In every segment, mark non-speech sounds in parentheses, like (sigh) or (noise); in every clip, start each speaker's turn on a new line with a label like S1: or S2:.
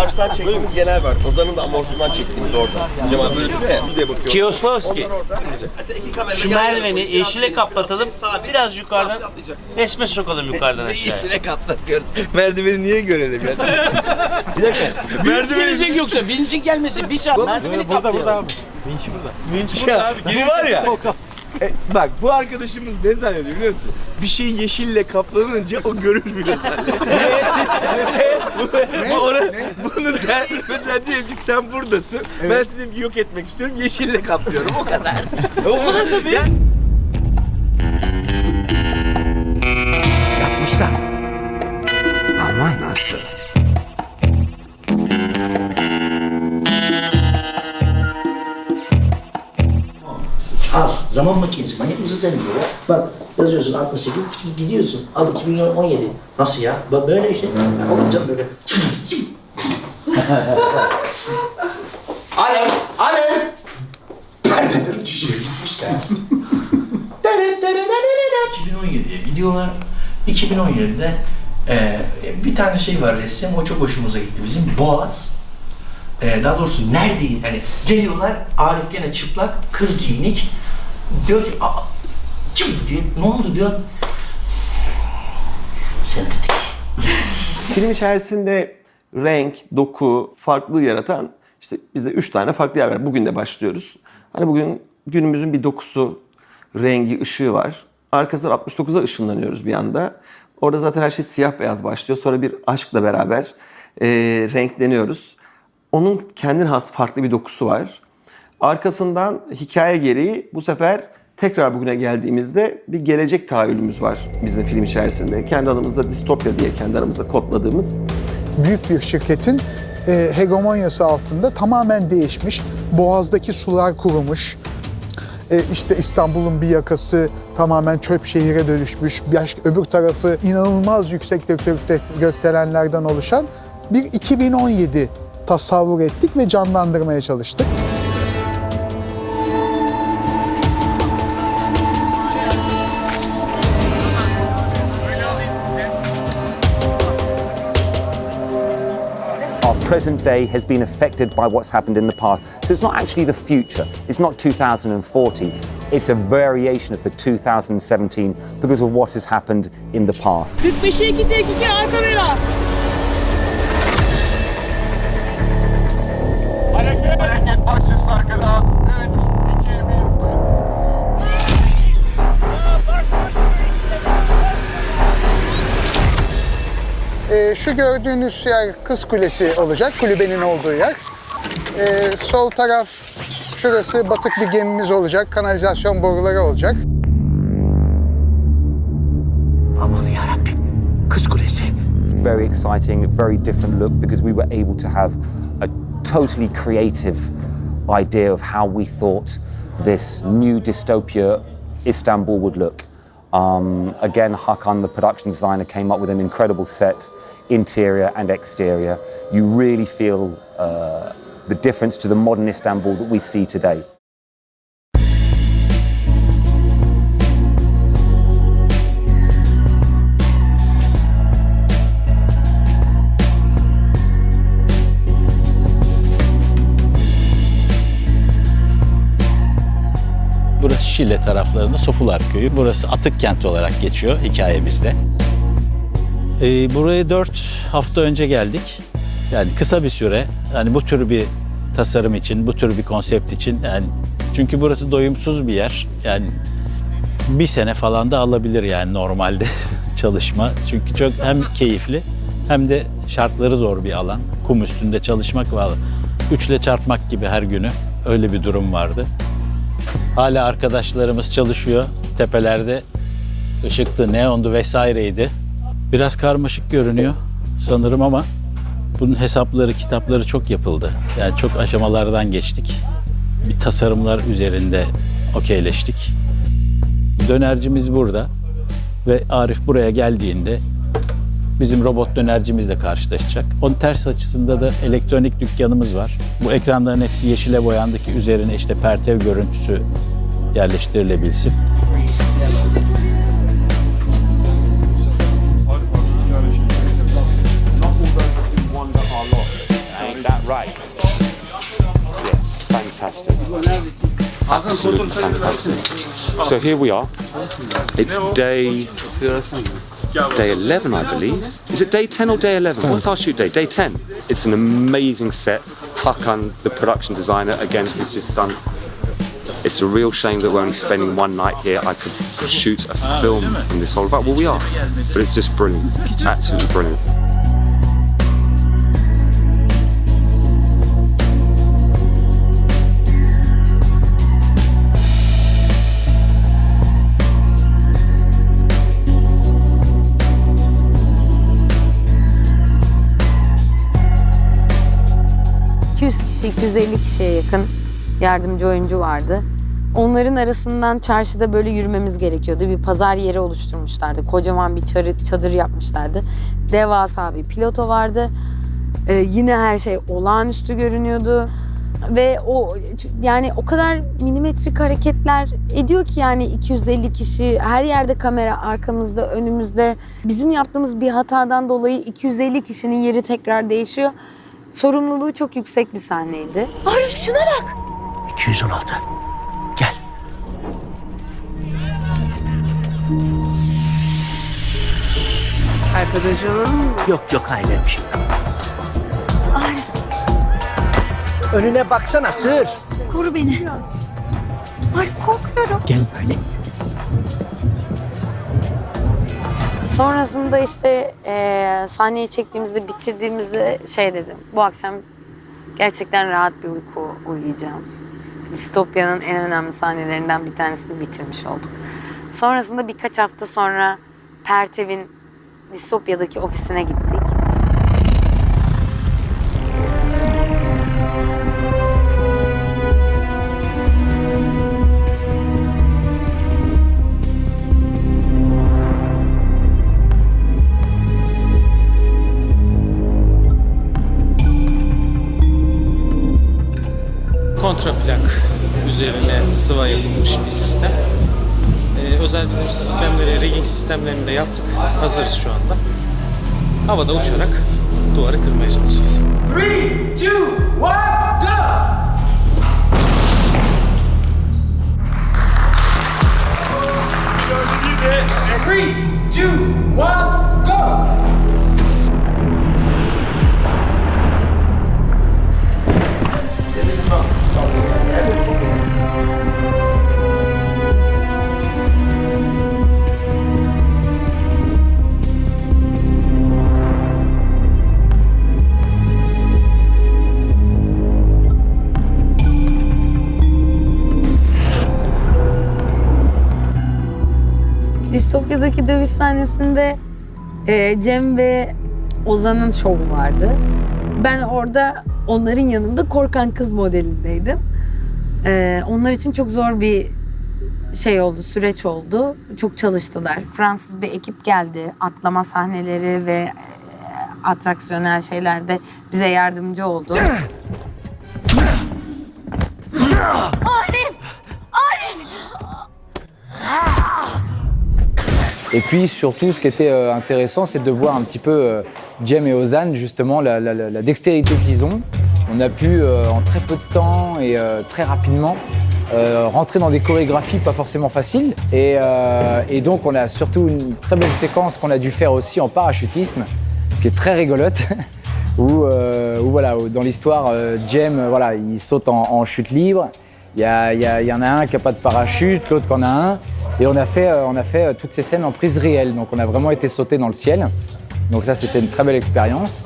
S1: karşıdan çektiğimiz genel var. Ozan'ın da amorsundan çektiğimiz orada. Cemal böyle duruyor ya. Bir de bakıyor.
S2: Kiyoslovski.
S1: Onlar orada. Hatta iki kamera
S2: Şu
S1: yan yana
S2: merdiveni
S1: koyup
S2: yeşile
S1: biraz
S2: kaplatalım.
S1: şey sabit.
S2: Biraz yukarıdan
S1: Atlayacak.
S2: resme sokalım yukarıdan (laughs) aşağıya.
S1: Yeşile kaplatıyoruz. Merdiveni niye görelim ya? bir dakika.
S3: Gelecek yoksa vinçin gelmesi bir saat. Merdiveni burada burada abi.
S1: Ya, bu var ya. E, bak bu arkadaşımız ne zannediyor biliyor musun? Bir şey yeşille kaplanınca o görülmüyor zannediyor. bu, bu ona, bunu der, mesela diyelim ki sen buradasın. Ben seni yok etmek istiyorum. Yeşille kaplıyorum. O kadar. o kadar tabii. Ya,
S4: Yapmışlar. Ama nasıl?
S5: Zaman makinesi. Manyak mısın sen diyor ya. Bak yazıyorsun 68 gidiyorsun. Al 2017. Nasıl ya? Bak böyle işte. Ya oğlum canım böyle. Alev! Alev! Perdeler uçuşuyor gitmişler. 2017'ye gidiyorlar. 2017'de e, bir tane şey var resim o çok hoşumuza gitti bizim Boğaz. E, daha doğrusu nerede yani geliyorlar Arif gene çıplak kız giyinik diyor ki Aa, çık diyor ne oldu diyor sentetik (laughs)
S6: Film içerisinde renk, doku, farklılığı yaratan işte bize üç tane farklı yer var. Bugün de başlıyoruz. Hani bugün günümüzün bir dokusu, rengi, ışığı var. Arkasından 69'a ışınlanıyoruz bir anda. Orada zaten her şey siyah beyaz başlıyor. Sonra bir aşkla beraber e, renkleniyoruz. Onun kendine has farklı bir dokusu var. Arkasından hikaye gereği bu sefer tekrar bugüne geldiğimizde bir gelecek tahayyülümüz var bizim film içerisinde. Kendi aramızda distopya diye kendi aramızda kodladığımız
S7: büyük bir şirketin e, hegemonyası altında tamamen değişmiş. Boğaz'daki sular kurumuş. E, işte İstanbul'un bir yakası tamamen çöp şehire dönüşmüş. Baş, öbür tarafı inanılmaz yüksek gökdelenlerden oluşan bir 2017 tasavvur ettik ve canlandırmaya çalıştık.
S8: Present day has been affected by what's happened in the past. So it's not actually the future. It's not 2040. It's a variation of the 2017 because of what has happened in the past.
S3: 45'e 2 tek 2 arka bela.
S7: E, şu gördüğünüz yer Kız Kulesi olacak, kulübenin olduğu yer. E, sol taraf şurası batık bir gemimiz olacak, kanalizasyon boruları olacak.
S5: aman yarabbim kız kulesi
S8: Very exciting, very different look because we were able to have a totally creative idea of how we thought this new dystopia Istanbul would look. Um, again, Hakan, the production designer, came up with an incredible set, interior and exterior. You really feel uh, the difference to the modern Istanbul that we see today.
S9: Şile taraflarında Sofular Köyü. Burası atık kent olarak geçiyor hikayemizde. Ee, buraya 4 hafta önce geldik. Yani kısa bir süre. Yani bu tür bir tasarım için, bu tür bir konsept için yani çünkü burası doyumsuz bir yer. Yani bir sene falan da alabilir yani normalde (laughs) çalışma. Çünkü çok hem keyifli hem de şartları zor bir alan. Kum üstünde çalışmak var. Üçle çarpmak gibi her günü öyle bir durum vardı. Hala arkadaşlarımız çalışıyor tepelerde. Işıktı, neondu vesaireydi. Biraz karmaşık görünüyor sanırım ama bunun hesapları, kitapları çok yapıldı. Yani çok aşamalardan geçtik. Bir tasarımlar üzerinde okeyleştik. Dönercimiz burada ve Arif buraya geldiğinde bizim robot dönercimizle karşılaşacak. Onun ters açısında da elektronik dükkanımız var. Bu ekranların hepsi yeşile boyandı ki üzerine işte pertev görüntüsü yerleştirilebilsin.
S10: Absolutely fantastic. So here we are. It's day day 11, I believe. Is it day 10 or day 11? What's our shoot day? Day 10. It's an amazing set. Hakan, the production designer, again, has just done. It's a real shame that we're only spending one night here. I could shoot a film in this whole about. Well, we are, but it's just brilliant. Absolutely brilliant.
S11: Kişi, 250 kişiye yakın yardımcı oyuncu vardı. Onların arasından çarşıda böyle yürümemiz gerekiyordu. Bir pazar yeri oluşturmuşlardı. Kocaman bir çadır yapmışlardı. Devasa bir piloto vardı. Ee, yine her şey olağanüstü görünüyordu. Ve o yani o kadar milimetrik hareketler ediyor ki yani 250 kişi her yerde kamera arkamızda önümüzde bizim yaptığımız bir hatadan dolayı 250 kişinin yeri tekrar değişiyor. Sorumluluğu çok yüksek bir sahneydi.
S5: Arif şuna bak. 216. Gel.
S11: Arkadaş olalım mı?
S5: Yok yok bir şey. yok.
S4: Önüne baksana sığır.
S11: Koru beni. Arif korkuyorum.
S5: Gel böyle.
S11: Sonrasında işte eee sahneyi çektiğimizde bitirdiğimizde şey dedim. Bu akşam gerçekten rahat bir uyku uyuyacağım. Distopya'nın en önemli sahnelerinden bir tanesini bitirmiş olduk. Sonrasında birkaç hafta sonra Pertev'in Distopya'daki ofisine gittik.
S12: Kontraplak üzerine sıva yapılmış bir sistem. Ee, özel bizim sistemleri, rigging sistemlerini de yaptık. Hazırız şu anda. Havada uçarak duvarı kırmaya çalışacağız.
S11: Distopya'daki dövüş sahnesinde e, Cem ve Ozan'ın şovu vardı. Ben orada onların yanında korkan kız modelindeydim. E, onlar için çok zor bir şey oldu, süreç oldu. Çok çalıştılar. Fransız bir ekip geldi. Atlama sahneleri ve e, atraksiyonel şeylerde bize yardımcı oldu.
S13: Et puis surtout, ce qui était euh, intéressant, c'est de voir un petit peu euh, Jem et Ozan, justement, la, la- la- la dextérité qu'ils ont. On a pu, euh, en très peu de temps et euh, très rapidement, euh, rentrer dans des chorégraphies pas forcément faciles. Et, donc, on a surtout une très belle séquence qu'on a dû faire aussi en parachutisme, qui est très rigolote. (laughs) Où, voilà, dans l'histoire, Jem, voilà, il saute en, chute libre. Il y, y en a un qui n'a pas de parachute, l'autre qui en a un. Et on a fait, on a fait toutes ces scènes en prise réelle. Donc on a vraiment été sauté dans le ciel. Donc ça, c'était une très belle expérience.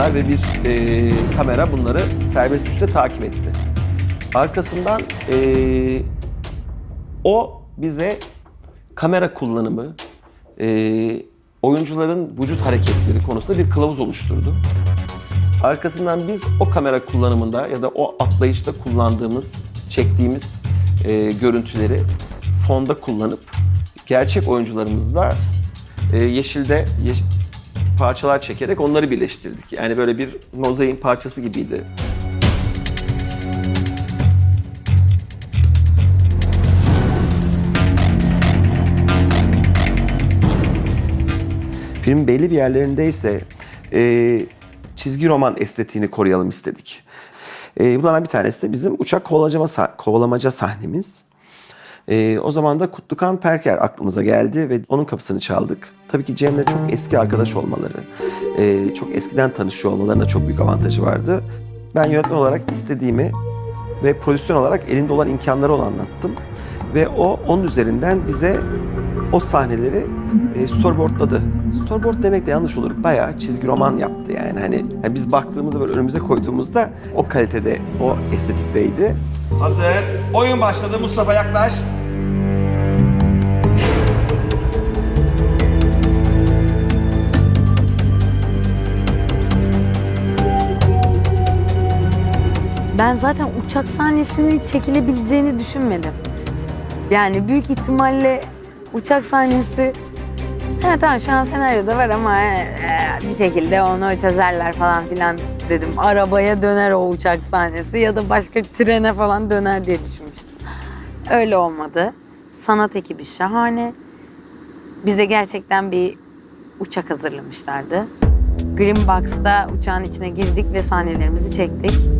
S6: Atladılar ve bir e, kamera bunları serbest düşüşte takip etti. Arkasından e, o bize kamera kullanımı, e, oyuncuların vücut hareketleri konusunda bir kılavuz oluşturdu. Arkasından biz o kamera kullanımında ya da o atlayışta kullandığımız, çektiğimiz e, görüntüleri fonda kullanıp gerçek oyuncularımızla e, yeşilde yeş- parçalar çekerek onları birleştirdik. Yani böyle bir mozaiğin parçası gibiydi. Filmin belli bir yerlerindeyse e, çizgi roman estetiğini koruyalım istedik. E, bunlardan bir tanesi de bizim uçak kovalamaca, kovalamaca sahnemiz. E, o zaman da Kutlukan Perker aklımıza geldi ve onun kapısını çaldık. Tabii ki Cem'le çok eski arkadaş olmaları, e, çok eskiden tanışıyor olmalarında çok büyük avantajı vardı. Ben yönetmen olarak istediğimi ve prodüksiyon olarak elinde olan imkanları ona anlattım. Ve o onun üzerinden bize o sahneleri e, storyboardladı. Storyboard demek de yanlış olur. Bayağı çizgi roman yaptı yani. Hani hani biz baktığımızda böyle önümüze koyduğumuzda o kalitede, o estetikteydi.
S1: Hazır. Oyun başladı. Mustafa yaklaş.
S11: Ben zaten uçak sahnesinin çekilebileceğini düşünmedim. Yani büyük ihtimalle uçak sahnesi Ha tamam şu an senaryoda var ama e, e, bir şekilde onu çözerler falan filan dedim. Arabaya döner o uçak sahnesi ya da başka trene falan döner diye düşünmüştüm. Öyle olmadı. Sanat ekibi şahane. Bize gerçekten bir uçak hazırlamışlardı. Green Box'ta uçağın içine girdik ve sahnelerimizi çektik.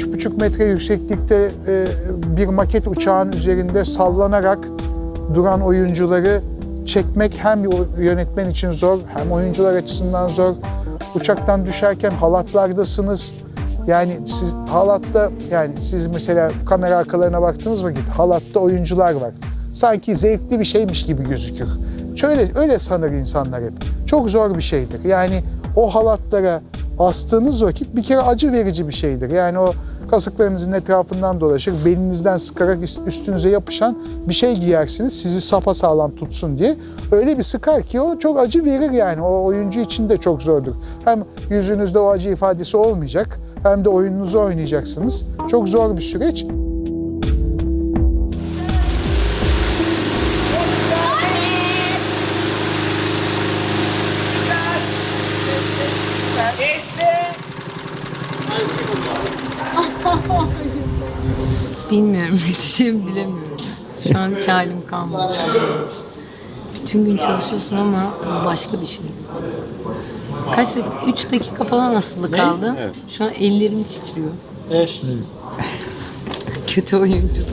S7: Üç buçuk metre yükseklikte e, bir maket uçağın üzerinde sallanarak duran oyuncuları çekmek hem yönetmen için zor hem oyuncular açısından zor. Uçaktan düşerken halatlardasınız. Yani siz halatta yani siz mesela kamera arkalarına baktığınız vakit halatta oyuncular var. Sanki zevkli bir şeymiş gibi gözükür. Şöyle öyle sanır insanlar hep. Çok zor bir şeydir. Yani o halatlara astığınız vakit bir kere acı verici bir şeydir. Yani o kasıklarınızın etrafından dolaşır, belinizden sıkarak üst- üstünüze yapışan bir şey giyersiniz sizi sapasağlam tutsun diye. Öyle bir sıkar ki o çok acı verir yani. O oyuncu için de çok zordur. Hem yüzünüzde o acı ifadesi olmayacak hem de oyununuzu oynayacaksınız. Çok zor bir süreç.
S11: Bilmiyorum (laughs) ne diyeceğimi bilemiyorum. Şu an hiç halim kalmadı. Zormuş. Bütün gün çalışıyorsun ama bu başka bir şey. Kaç dakika? Üç dakika falan asılı kaldım. Şu an ellerim titriyor. (laughs) Kötü oyunculuk.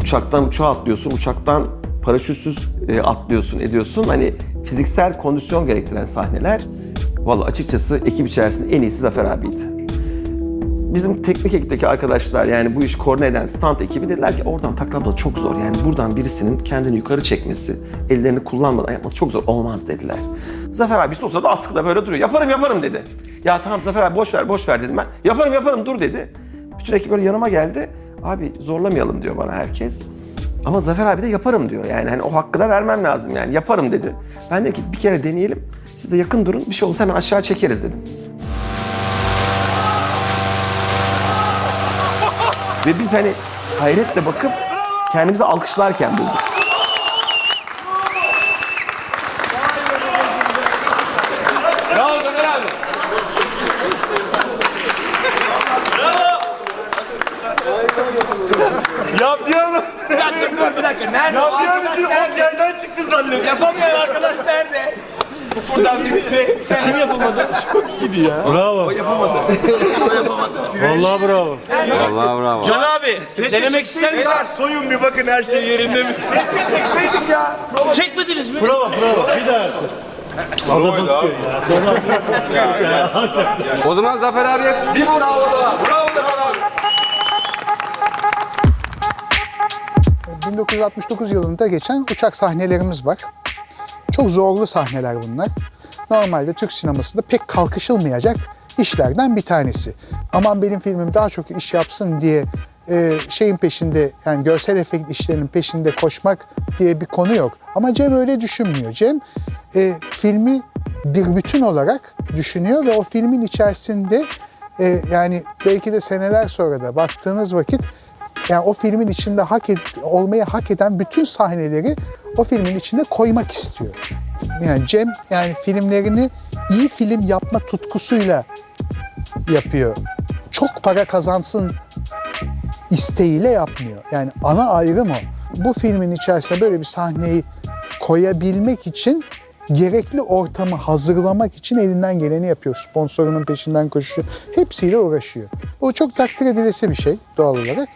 S6: Uçaktan uçağa atlıyorsun, uçaktan paraşütsüz e, atlıyorsun, ediyorsun. Hani fiziksel kondisyon gerektiren sahneler. Vallahi açıkçası ekip içerisinde en iyisi Zafer abiydi. Bizim teknik ekipteki arkadaşlar yani bu iş koordine eden stand ekibi dediler ki oradan takla çok zor. Yani buradan birisinin kendini yukarı çekmesi, ellerini kullanmadan yapması çok zor olmaz dediler. Zafer abi o sırada askıda böyle duruyor. Yaparım yaparım dedi. Ya tamam Zafer abi boş ver boş ver dedim ben. Yaparım yaparım dur dedi. Bütün ekip böyle yanıma geldi. Abi zorlamayalım diyor bana herkes. Ama Zafer abi de yaparım diyor. Yani hani o hakkı da vermem lazım yani yaparım dedi. Ben dedim ki bir kere deneyelim. Siz de yakın durun bir şey olursa hemen aşağı çekeriz dedim. Ve biz hani hayretle bakıp kendimizi alkışlarken bulduk.
S1: Bravo Zafer abi. Yap diyorum. Bir dakika dur bir dakika. Nerede? Yap diyorum diyor. O yerden çıktı zannediyor. Yapamayan arkadaş nerede? Buradan birisi. Kim yapamadı? Çok iyiydi ya. Bravo. O yapamadı. o yapamadı.
S9: Vallahi bravo.
S10: Vallahi bravo.
S2: Can abi denemek ister misin?
S1: Beyler soyun bir bakın her şey yerinde mi? Keşke çekseydik ya.
S2: Çekmediniz mi?
S9: Bravo bravo. Bir daha.
S1: Provaydı abi.
S10: O zaman Zafer abiye bir bravo daha. Bravo Zafer abi.
S7: 1969 yılında geçen uçak sahnelerimiz var. Çok zorlu sahneler bunlar. Normalde Türk sinemasında pek kalkışılmayacak işlerden bir tanesi. Aman benim filmim daha çok iş yapsın diye e, şeyin peşinde yani görsel efekt işlerinin peşinde koşmak diye bir konu yok. Ama Cem öyle düşünmüyor. Cem e, filmi bir bütün olarak düşünüyor ve o filmin içerisinde e, yani belki de seneler sonra da baktığınız vakit yani o filmin içinde hak et, olmayı hak eden bütün sahneleri o filmin içinde koymak istiyor. Yani Cem yani filmlerini iyi film yapma tutkusuyla yapıyor. Çok para kazansın isteğiyle yapmıyor. Yani ana ayrım o. Bu filmin içerisine böyle bir sahneyi koyabilmek için gerekli ortamı hazırlamak için elinden geleni yapıyor. Sponsorunun peşinden koşuyor. Hepsiyle uğraşıyor. Bu çok takdir edilesi bir şey doğal olarak.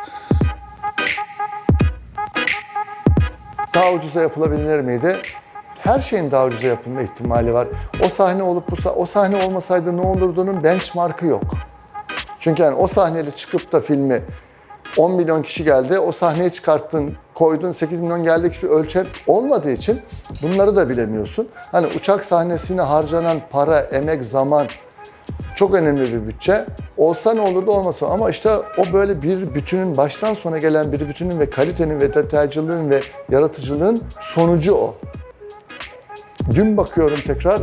S14: Daha ucuza yapılabilir miydi? Her şeyin daha ucuza yapılma ihtimali var. O sahne olup bu o sahne olmasaydı ne olurdu'nun benchmark'ı yok. Çünkü yani o sahneyle çıkıp da filmi 10 milyon kişi geldi, o sahneyi çıkarttın, koydun 8 milyon geldi kişi ölçer olmadığı için bunları da bilemiyorsun. Hani uçak sahnesine harcanan para, emek, zaman çok önemli bir bütçe. Olsa ne olurdu olmasa ama işte o böyle bir bütünün baştan sona gelen bir bütünün ve kalitenin ve detaycılığın ve yaratıcılığın sonucu o. Dün bakıyorum tekrar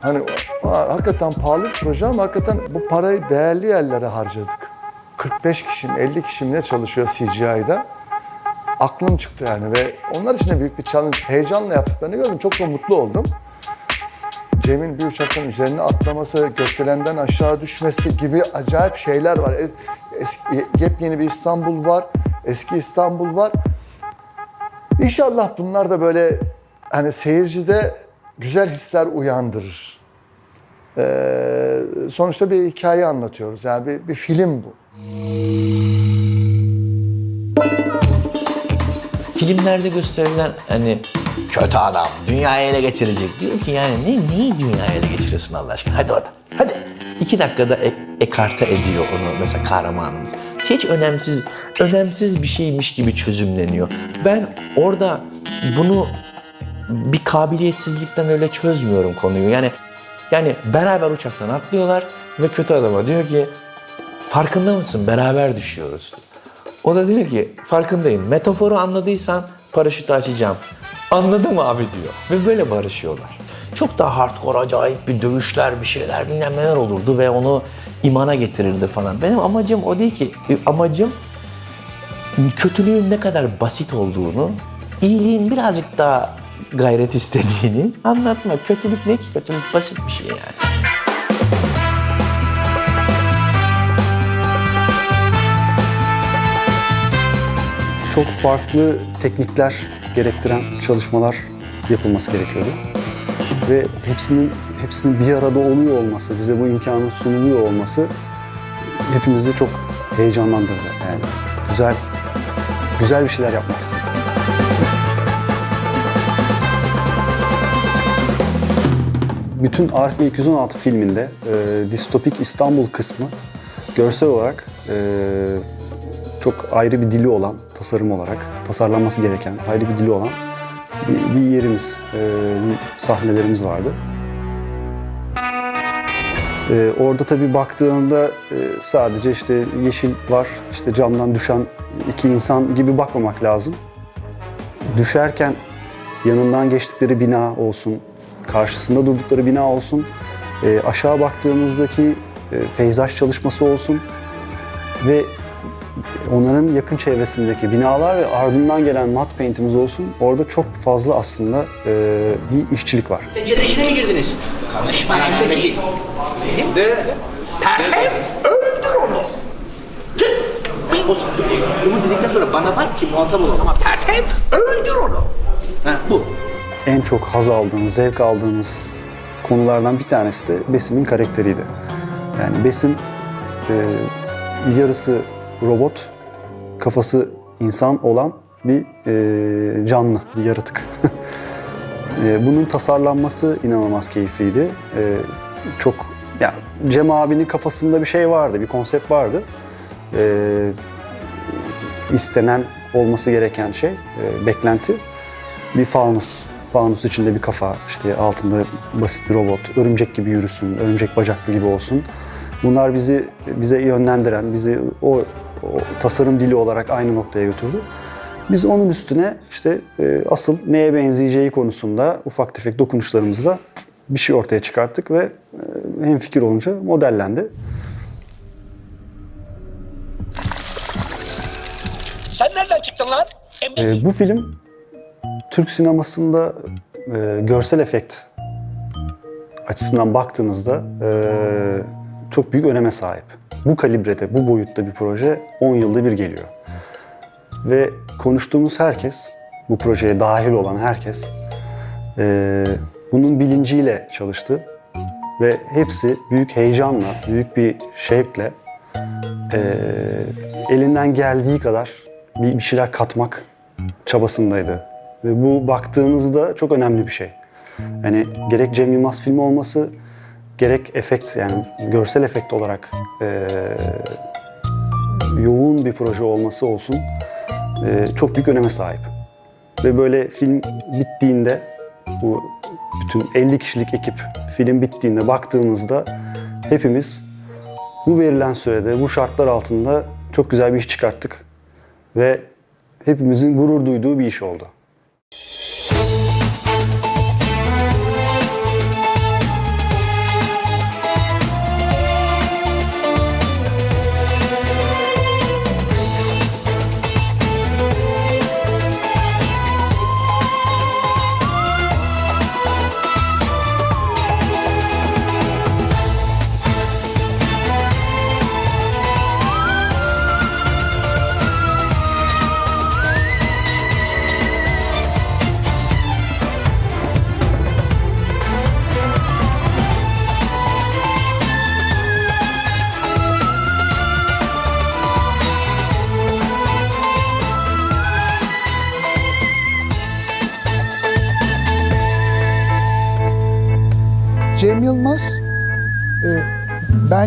S14: hani hakikaten pahalı bir proje ama hakikaten bu parayı değerli yerlere harcadık. 45 kişi mi 50 kişi mi ne çalışıyor CGI'da. Aklım çıktı yani ve onlar için de büyük bir challenge. Heyecanla yaptıklarını gördüm. Çok da mutlu oldum. Cem'in bir uçaktan üzerine atlaması, gökdelenden aşağı düşmesi gibi acayip şeyler var. Es- Eski, yepyeni bir İstanbul var, eski İstanbul var. İnşallah bunlar da böyle hani seyircide güzel hisler uyandırır. Ee, sonuçta bir hikaye anlatıyoruz. Yani bir, bir film bu.
S5: Filmlerde gösterilen hani kötü adam dünyayı ele geçirecek diyor ki yani ne neyi dünyayı ele geçiriyorsun Allah aşkına hadi oradan hadi. iki dakikada e- ekarte ediyor onu mesela kahramanımız. Hiç önemsiz önemsiz bir şeymiş gibi çözümleniyor. Ben orada bunu bir kabiliyetsizlikten öyle çözmüyorum konuyu. Yani yani beraber uçaktan atlıyorlar ve kötü adama diyor ki farkında mısın beraber düşüyoruz. O da diyor ki farkındayım. Metaforu anladıysan paraşütü açacağım. Anladım abi diyor. Ve böyle barışıyorlar. Çok daha hardcore, acayip bir dövüşler, bir şeyler bilmem neler olurdu ve onu imana getirirdi falan. Benim amacım o değil ki. Amacım kötülüğün ne kadar basit olduğunu, iyiliğin birazcık daha gayret istediğini anlatmak. Kötülük ne ki? Kötülük basit bir şey yani.
S14: Çok farklı teknikler gerektiren çalışmalar yapılması gerekiyordu. Ve hepsinin hepsinin bir arada oluyor olması, bize bu imkanın sunuluyor olması hepimizi çok heyecanlandırdı. Yani güzel güzel bir şeyler yapmak istedik. Bütün Arif ve 216 filminde e, distopik İstanbul kısmı görsel olarak e, çok ayrı bir dili olan, tasarım olarak tasarlanması gereken ayrı bir dili olan bir, bir yerimiz, e, sahnelerimiz vardı. E, orada tabii baktığında e, sadece işte yeşil var, işte camdan düşen iki insan gibi bakmamak lazım. Düşerken yanından geçtikleri bina olsun, karşısında durdukları bina olsun, e, aşağı baktığımızdaki e, peyzaj çalışması olsun ve onların yakın çevresindeki binalar ve ardından gelen mat paint'imiz olsun orada çok fazla aslında e, bir işçilik var.
S4: Tencere işine mi girdiniz? Konuşma lan Messi. Tertem öldür onu. Çık. O, bunu dedikten sonra bana bak ki muhatap olalım. Ama Tertem öldür onu. Ha, bu.
S14: En çok haz aldığımız, zevk aldığımız konulardan bir tanesi de Besim'in karakteriydi. Yani Besim e, yarısı robot, kafası insan olan bir e, canlı, bir yaratık. (laughs) E, bunun tasarlanması inanılmaz keyifliydi. E, çok, yani Cem abinin kafasında bir şey vardı, bir konsept vardı. E, istenen olması gereken şey, e, beklenti bir fanus. Fanus içinde bir kafa, işte altında basit bir robot, örümcek gibi yürüsün, örümcek bacaklı gibi olsun. Bunlar bizi bize yönlendiren, bizi o, o tasarım dili olarak aynı noktaya götürdü. Biz onun üstüne işte e, asıl neye benzeyeceği konusunda ufak tefek dokunuşlarımızla bir şey ortaya çıkarttık ve e, hem fikir olunca modellendi.
S4: Sen nereden çıktın lan?
S14: E, bu film Türk sinemasında e, görsel efekt açısından baktığınızda e, çok büyük öneme sahip. Bu kalibrede, bu boyutta bir proje 10 yılda bir geliyor. Ve konuştuğumuz herkes, bu projeye dahil olan herkes e, bunun bilinciyle çalıştı. Ve hepsi büyük heyecanla, büyük bir şevkle e, elinden geldiği kadar bir, bir şeyler katmak çabasındaydı. Ve bu baktığınızda çok önemli bir şey. Yani gerek Cem Yılmaz filmi olması, gerek efekt yani görsel efekt olarak e, yoğun bir proje olması olsun e, çok büyük öneme sahip. Ve böyle film bittiğinde bu bütün 50 kişilik ekip film bittiğinde baktığımızda hepimiz bu verilen sürede, bu şartlar altında çok güzel bir iş çıkarttık. Ve hepimizin gurur duyduğu bir iş oldu.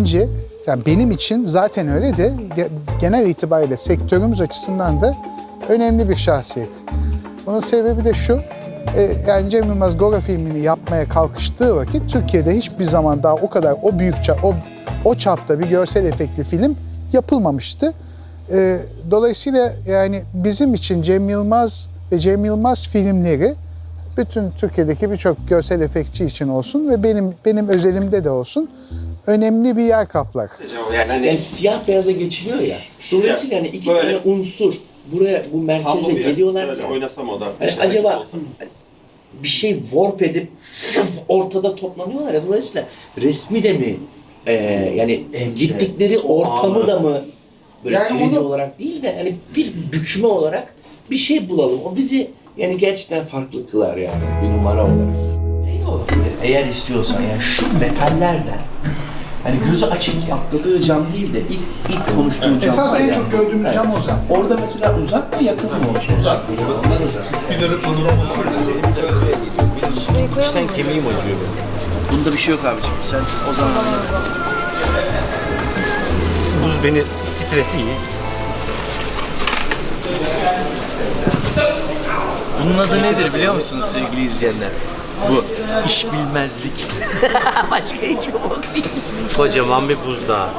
S7: Bence yani benim için zaten öyle de ge- genel itibariyle sektörümüz açısından da önemli bir şahsiyet. Bunun sebebi de şu, e, yani Cem Yılmaz Gora filmini yapmaya kalkıştığı vakit Türkiye'de hiçbir zaman daha o kadar o büyük ça- o, o çapta bir görsel efektli film yapılmamıştı. E, dolayısıyla yani bizim için Cem Yılmaz ve Cem Yılmaz filmleri bütün Türkiye'deki birçok görsel efektçi için olsun ve benim benim özelimde de olsun önemli bir yer kaplar.
S5: Yani, yani siyah beyaza geçiliyor ya. Dolayısıyla yani iki tane unsur buraya bu merkeze geliyorlar. ki,
S15: Oynasam o da.
S5: Hani acaba bir şey warp edip (laughs) ortada toplanıyorlar ya dolayısıyla resmi de mi e, yani gittikleri ortamı da mı böyle
S7: Yani
S5: 3D
S7: onu-
S5: olarak değil de hani bir bükme olarak bir şey bulalım. O bizi yani gerçekten farklı kılar yani bir numara olarak. Ne olabilir eğer istiyorsan yani şu metallerden Hani gözü açık atladığı cam değil de ilk, ilk konuştuğu cam
S7: Esas
S5: var
S7: en
S5: ya.
S7: çok gördüğümüz
S5: Evet.
S7: cam o zaten.
S5: Orada mesela uzak mı yakın mı? Uzak.
S2: İçten kemiğim acıyor benim.
S5: Bunda bir şey yok abiciğim. Sen o zaman
S2: Buz beni titretiyor.
S5: Bunun adı nedir biliyor musunuz sevgili izleyenler? İş bilmezlik. (laughs) Başka hiçbir bok değil.
S2: Kocaman bir buzdağı.